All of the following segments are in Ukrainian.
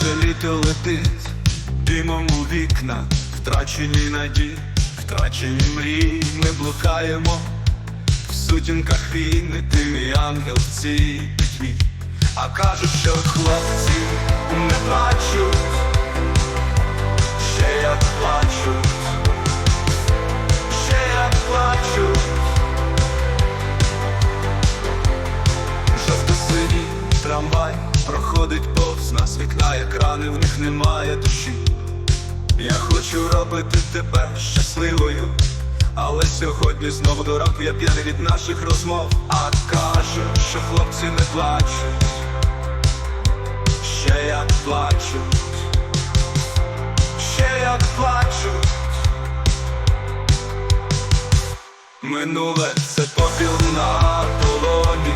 Вже літо летить, димом у вікна, втрачені надії, втрачені мрії, ми блукаємо в сутінках війни, ти мій ангел в цій пітьмі. А кажуть, що хлопці не плачуть, ще як плачуть, ще як плачуть. Жовто-синій трамвай проходить вікна, в них немає душі. Я хочу робити тебе щасливою, але сьогодні знову до ранку я п'яний від наших розмов, а кажуть, що хлопці не плачуть, ще як плачуть, ще як плачуть. Минуле це попіл на полоні,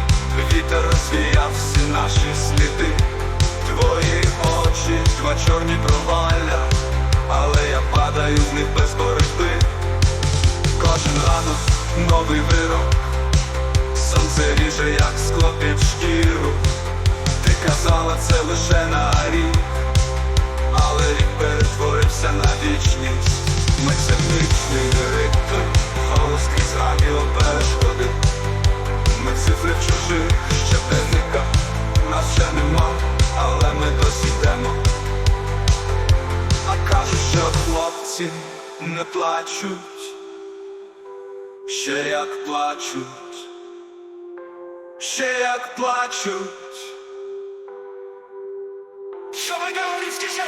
вітер розвіяв всі наші сліди, чорні провалля, але я падаю з них без боротьби. Кожен ранок новий вирок, сонце ріже, як скло під шкіру. Ти казала це лише на хлопці не плачуть, ще як плачуть, ще як плачуть. Що ви говорите, ще.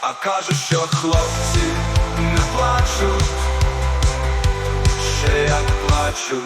А кажуть, що хлопці не плачуть, ще як плачуть.